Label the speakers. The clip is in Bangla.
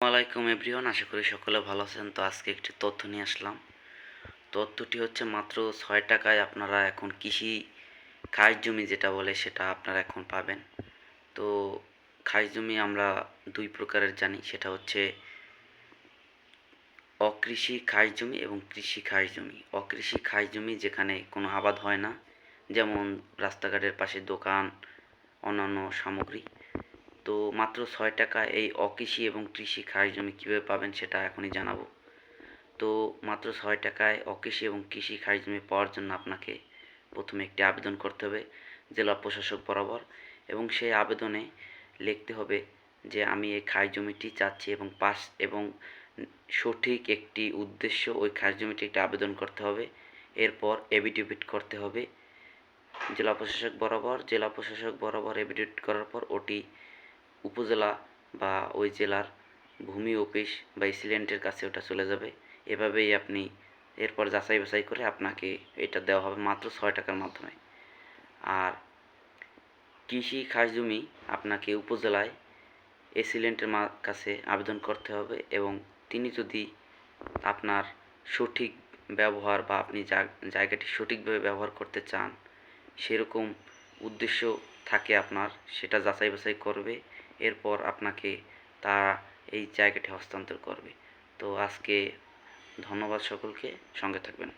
Speaker 1: আসসালামাইকুম এভরিওয়ান, আশা করি সকলে ভালো আছেন। তো আজকে একটি তথ্য নিয়ে আসলাম। তথ্যটি হচ্ছে মাত্র ছয় টাকায় আপনারা এখন কৃষি খাস জমি যেটা বলে সেটা আপনারা এখন পাবেন। তো খাস জমি আমরা দুই প্রকারের জানি, সেটা হচ্ছে অকৃষি খাস জমি এবং কৃষি খাস জমি। অকৃষি খাস জমি যেখানে কোনো আবাদ হয় না, যেমন রাস্তাঘাটের পাশে দোকান, অন্যান্য সামগ্রী। তো মাত্র ছয় টাকা এই অকৃষি এবং কৃষি খাস জমি কীভাবে পাবেন সেটা এখনই জানাব। তো মাত্র ছয় টাকায় অকৃষি এবং কৃষি খাস জমি পাওয়ার জন্য আপনাকে প্রথমে একটি আবেদন করতে হবে জেলা প্রশাসক বরাবর এবং সেই আবেদনে লিখতে হবে যে আমি এই খাস জমিটি চাচ্ছি এবং পাস এবং সঠিক একটি উদ্দেশ্য ওই খাস জমিটি একটি আবেদন করতে হবে। এরপর এভিডেভিট করতে হবে। জেলা প্রশাসক বরাবর, জেলা প্রশাসক বরাবর এভিডেভিট করার পর ওটি উপজেলা বা ওই জেলার ভূমি অফিস বা ইসিলেন্টের কাছে ওটা চলে যাবে। এভাবেই আপনি এরপর যাচাই বাছাই করে আপনাকে এটা দেওয়া হবে মাত্র ছয় টাকার মাধ্যমে। আর কৃষি খাস জমি আপনাকে উপজেলায় এসিলেন্টের কাছে আবেদন করতে হবে এবং তিনি যদি আপনার সঠিক ব্যবহার বা আপনি জায়গাটি সঠিকভাবে ব্যবহার করতে চান, সেরকম উদ্দেশ্য আপনার, সেটা যাচাই বাছাই করবে, এরপর আপনাকে তা এই জায়গাটি হস্তান্তর করবে। তো আজকে ধন্যবাদ সকলকে, সঙ্গে থাকবেন।